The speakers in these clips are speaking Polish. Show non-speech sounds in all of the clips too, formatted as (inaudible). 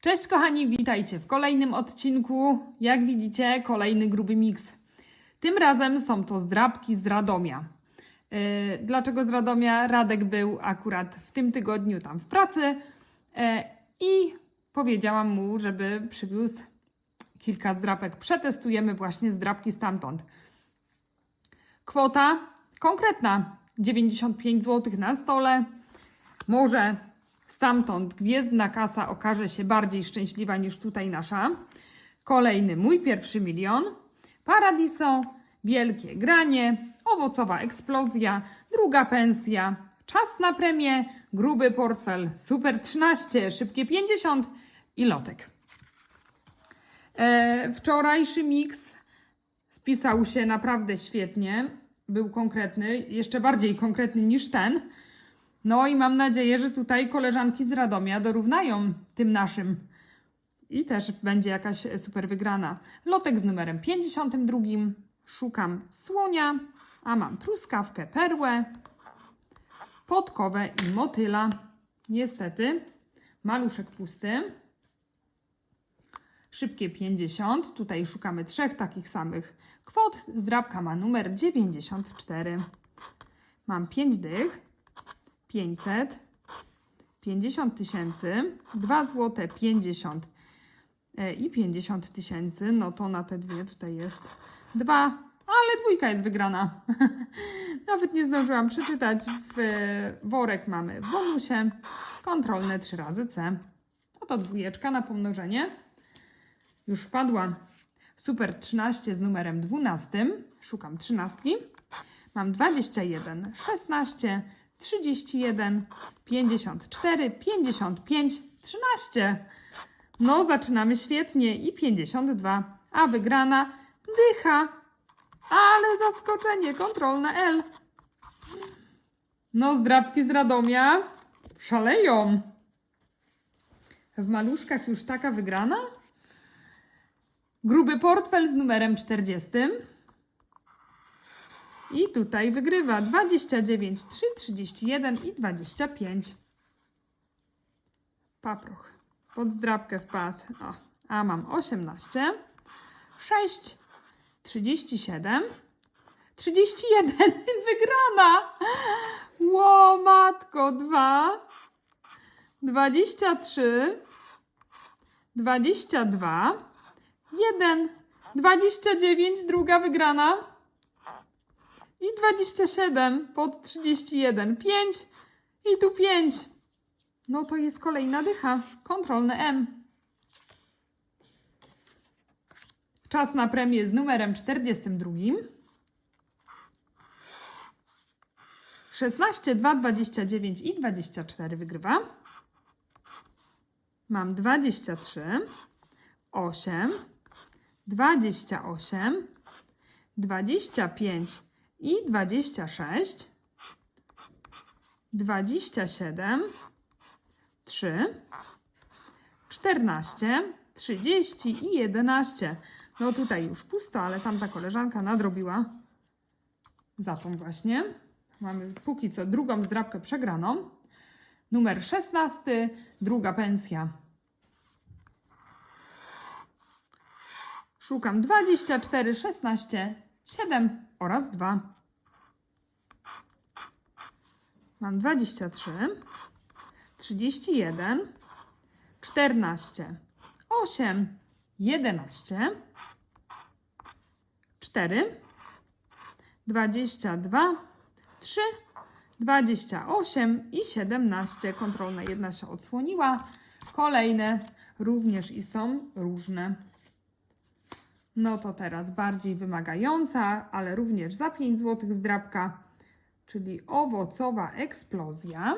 Cześć kochani, witajcie w kolejnym odcinku. Jak widzicie, kolejny gruby miks. Tym razem są to zdrabki z Radomia. Yy, Dlaczego z Radomia? Radek był akurat w tym tygodniu tam w pracy yy, i powiedziałam mu, żeby przywiózł kilka zdrapek. Przetestujemy właśnie zdrapki stamtąd. Kwota konkretna 95 zł na stole. Może stamtąd gwiezdna kasa okaże się bardziej szczęśliwa niż tutaj nasza. Kolejny mój pierwszy milion. Paradiso, wielkie granie, owocowa eksplozja, druga pensja, czas na premię, gruby portfel, super 13, szybkie 50 i lotek. E, wczorajszy miks spisał się naprawdę świetnie. Był konkretny, jeszcze bardziej konkretny niż ten. No i mam nadzieję, że tutaj koleżanki z Radomia dorównają tym naszym. I też będzie jakaś super wygrana. Lotek z numerem 52. Szukam słonia, a mam truskawkę, perłę, podkowę i motyla. Niestety, maluszek pusty. Szybkie 50. Tutaj szukamy trzech takich samych kwot. Zdrabka ma numer 94. Mam 5 dych. 500, 50 tysięcy, 2 złote 50 e, i 50 tysięcy, no to na te dwie tutaj jest 2, ale dwójka jest wygrana. (laughs) Nawet nie zdążyłam przeczytać. W worek mamy w bonusie kontrolne 3 razy C. No to dwójeczka na pomnożenie. Już wpadła super 13 z numerem 12. Szukam 13. Mam 21, 16, 31, 54, 55, 13. No, zaczynamy świetnie i 52. A wygrana dycha. Ale zaskoczenie, kontrolne L. No, zdrabki z Radomia szaleją. W maluszkach już taka wygrana? Gruby portfel z numerem 40. I tutaj wygrywa 29, 3, 31 i 25. Paproch. Pod zdrabkę wpadł. O, a mam 18, 6, 37, 31. Wygrana! Ło, matko, 2, 23, 22, 1, 29, druga wygrana. I 27 pod 31. 5 i tu 5. No to jest kolejna dycha. Kontrolne M. Czas na premię z numerem 42. 16, 2, 29 i 24 wygrywa. Mam 23, 8, 28, 25 i 26, 27, 3, 14, 30 i 11. No tutaj już pusto, ale tamta koleżanka nadrobiła za tą właśnie. Mamy póki co drugą zdrabkę przegraną. Numer 16, druga pensja. Szukam 24, 16, 7 oraz 2. Mam 23, 31, 14, 8, 11, 4, 22, 3, 28 i 17. Kontrolna jedna się odsłoniła. Kolejne również i są różne. No to teraz bardziej wymagająca, ale również za 5 zł zdrabka, czyli owocowa eksplozja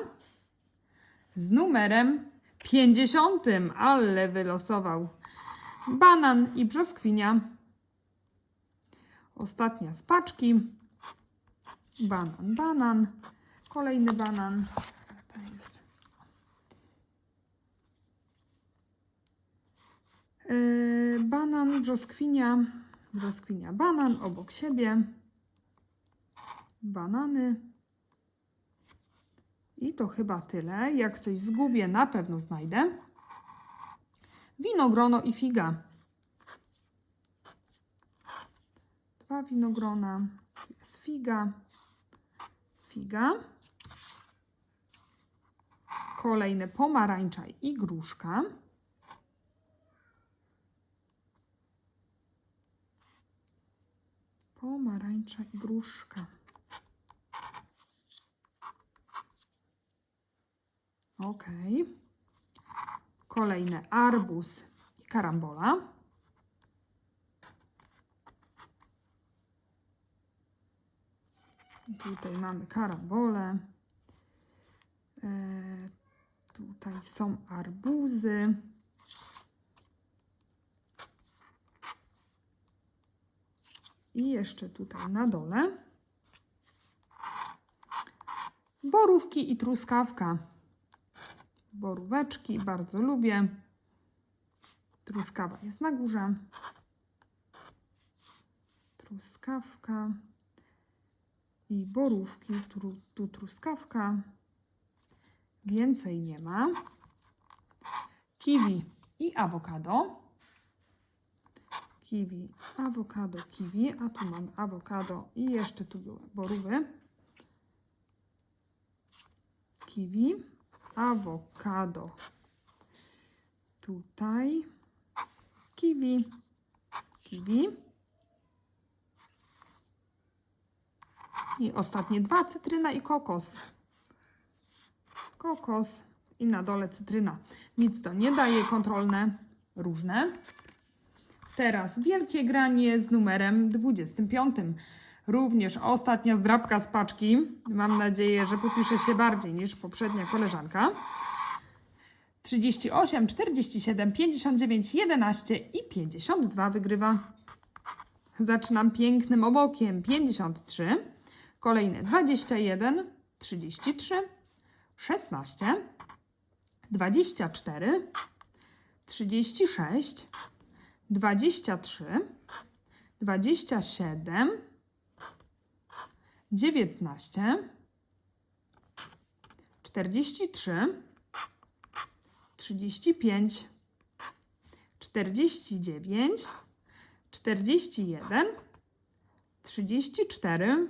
z numerem 50, ale wylosował banan i brzoskwinia. Ostatnia z paczki. Banan, banan, kolejny banan. Jest. Banan, brzoskwinia, brzoskwinia, banan obok siebie. Banany. I to chyba tyle. Jak coś zgubię, na pewno znajdę. Winogrono i figa. Dwa winogrona. Jest figa. Figa. Kolejne pomarańcza i gruszka. Pomarańcza i gruszka. Ok. Kolejne arbuz i karambola. Tutaj mamy karambole. E, tutaj są arbuzy. I jeszcze tutaj na dole borówki i truskawka. Boróweczki bardzo lubię. Truskawa jest na górze. Truskawka i borówki. Tu, tu truskawka. Więcej nie ma. Kiwi i awokado. Kiwi, awokado, kiwi, a tu mam awokado i jeszcze tu były borówy. Kiwi, awokado. Tutaj kiwi, kiwi. I ostatnie dwa, cytryna i kokos. Kokos i na dole cytryna. Nic to nie daje, kontrolne, różne. Teraz wielkie granie z numerem 25. Również ostatnia zdrabka z paczki. Mam nadzieję, że popisze się bardziej niż poprzednia koleżanka. 38, 47, 59, 11 i 52 wygrywa. Zaczynam pięknym obokiem. 53, kolejne 21, 33, 16, 24, 36, 23, 27, 19, 43, 35, 49, 41, 34,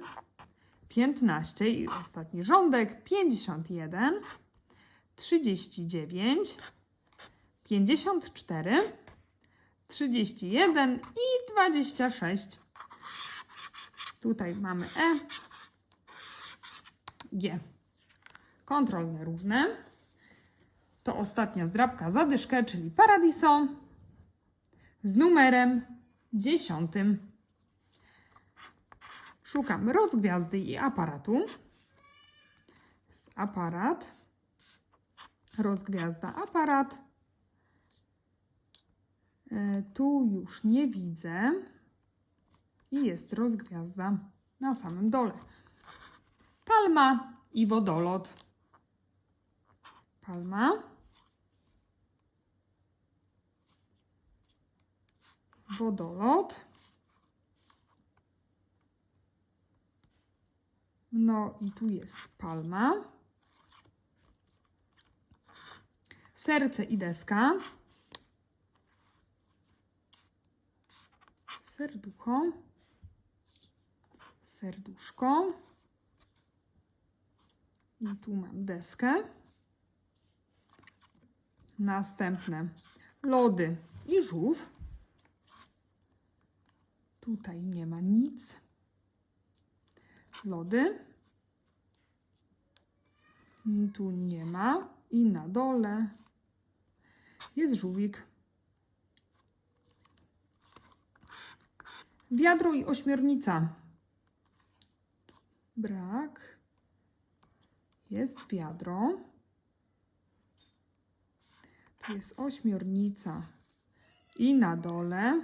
15 i ostatni rządek 51, 39, 54, 31 i 26. Tutaj mamy E, G. Kontrolne różne. To ostatnia zdrabka zadyszkę, czyli Paradiso z numerem 10. Szukam rozgwiazdy i aparatu. Aparat. Rozgwiazda, aparat. E, Tu już nie widzę. I jest rozgwiazda na samym dole. Palma i wodolot. Palma. Wodolot. No i tu jest palma. Serce i deska. Serducho. Serduszko. I tu mam deskę. Następne lody i żółw. Tutaj nie ma nic. Lody. Tu nie ma. I na dole jest żółwik. Wiadro i ośmiornica. Brak. Jest wiadro. Tu jest ośmiornica. I na dole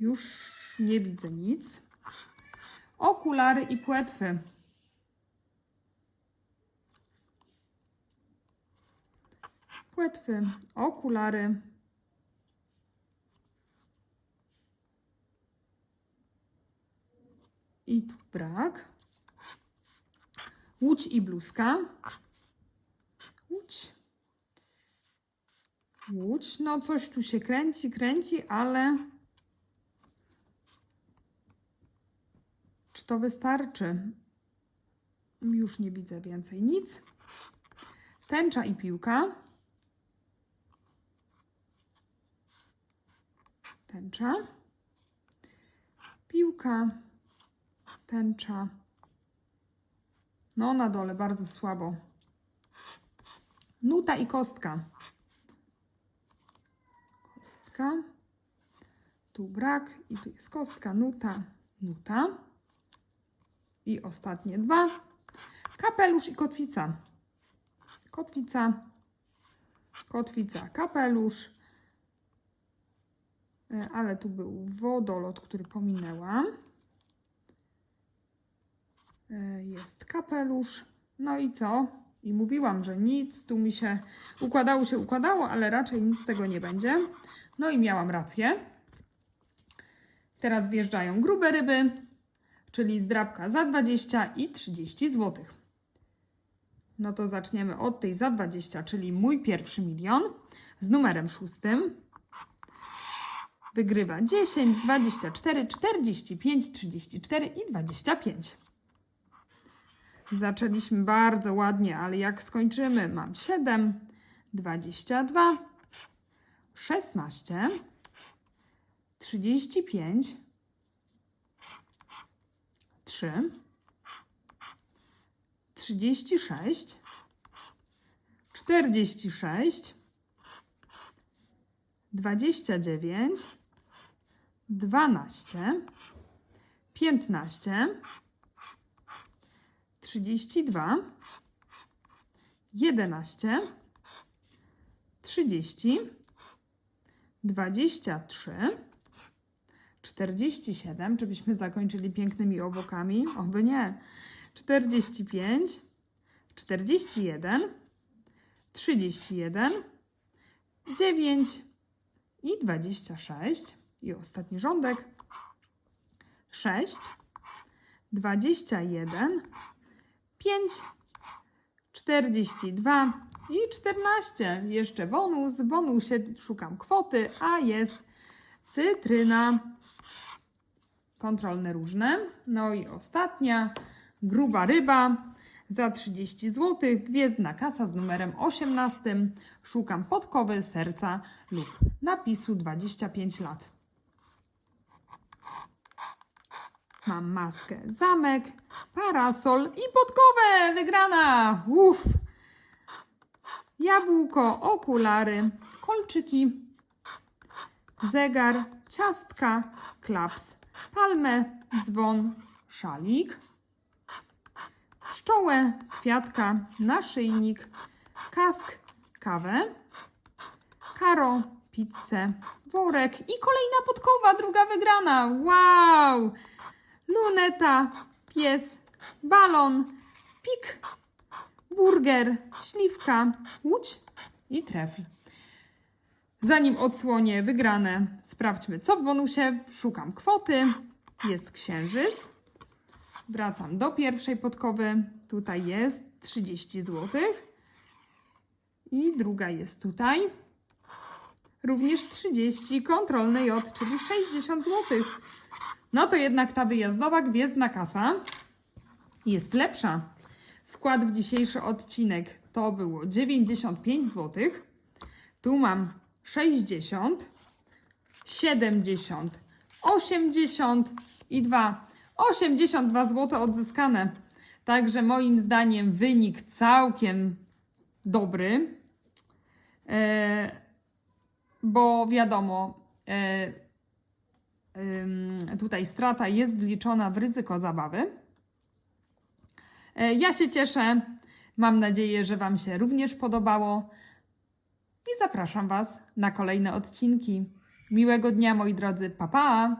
już nie widzę nic. Okulary i płetwy. Płetwy, okulary. I tu brak. Łódź i bluzka. Łódź. Łódź, no coś tu się kręci, kręci, ale czy to wystarczy? Już nie widzę więcej nic. Tęcza i piłka. Tęcza. Piłka. Tęcza. No na dole bardzo słabo. Nuta i kostka. Kostka. Tu brak i tu jest kostka, nuta, nuta. I ostatnie dwa. Kapelusz i kotwica. Kotwica, kotwica, kapelusz. E, Ale tu był wodolot, który pominęłam. E, Jest kapelusz. No i co? I mówiłam, że nic tu mi się układało, się układało, ale raczej nic z tego nie będzie. No i miałam rację. Teraz wjeżdżają grube ryby, czyli zdrabka za 20 i 30 zł. No to zaczniemy od tej za 20, czyli mój pierwszy milion z numerem szóstym. Wygrywa 10, 24, 45, 34 i 25. Zaczęliśmy bardzo ładnie, ale jak skończymy, mam 7, 22, 16, 35, 3, 36, 46, 29, 12, 15, 32, 11, 30, 23, 47, czy byśmy zakończyli pięknymi obłokami? Oby nie. 45, 41, 31, 9 i 26. I ostatni rządek. 6, 21, 5, 42 i 14. Jeszcze bonus. W bonusie szukam kwoty, a jest cytryna. Kontrolne różne. No i ostatnia, gruba ryba za 30 zł. Gwiezdna kasa z numerem 18. Szukam podkowy, serca lub napisu 25 lat. Mam maskę, zamek, parasol i podkowę. Wygrana! Uff! Jabłko, okulary, kolczyki, zegar, ciastka, klaps, palmę, dzwon, szalik, pszczołę, kwiatka, naszyjnik, kask, kawę, karo, pizzę, worek i kolejna podkowa, druga wygrana. Wow! Luneta, pies, balon, pik, burger, śliwka, łódź i trefl. Zanim odsłonię wygrane, sprawdźmy co w bonusie. Szukam kwoty. Jest księżyc. Wracam do pierwszej podkowy. Tutaj jest 30 zł. I druga jest tutaj. Również 30. Kontrolny J, czyli 60 zł. No to jednak ta wyjazdowa gwiezdna kasa jest lepsza. Wkład w dzisiejszy odcinek to było 95 zł. Tu mam 60, 70, 80 i 2. 82 zł odzyskane. Także moim zdaniem wynik całkiem dobry. E, bo wiadomo, e, tutaj strata jest wliczona w ryzyko zabawy. E, Ja się cieszę. Mam nadzieję, że Wam się również podobało. I zapraszam Was na kolejne odcinki. Miłego dnia, moi drodzy. Pa, pa!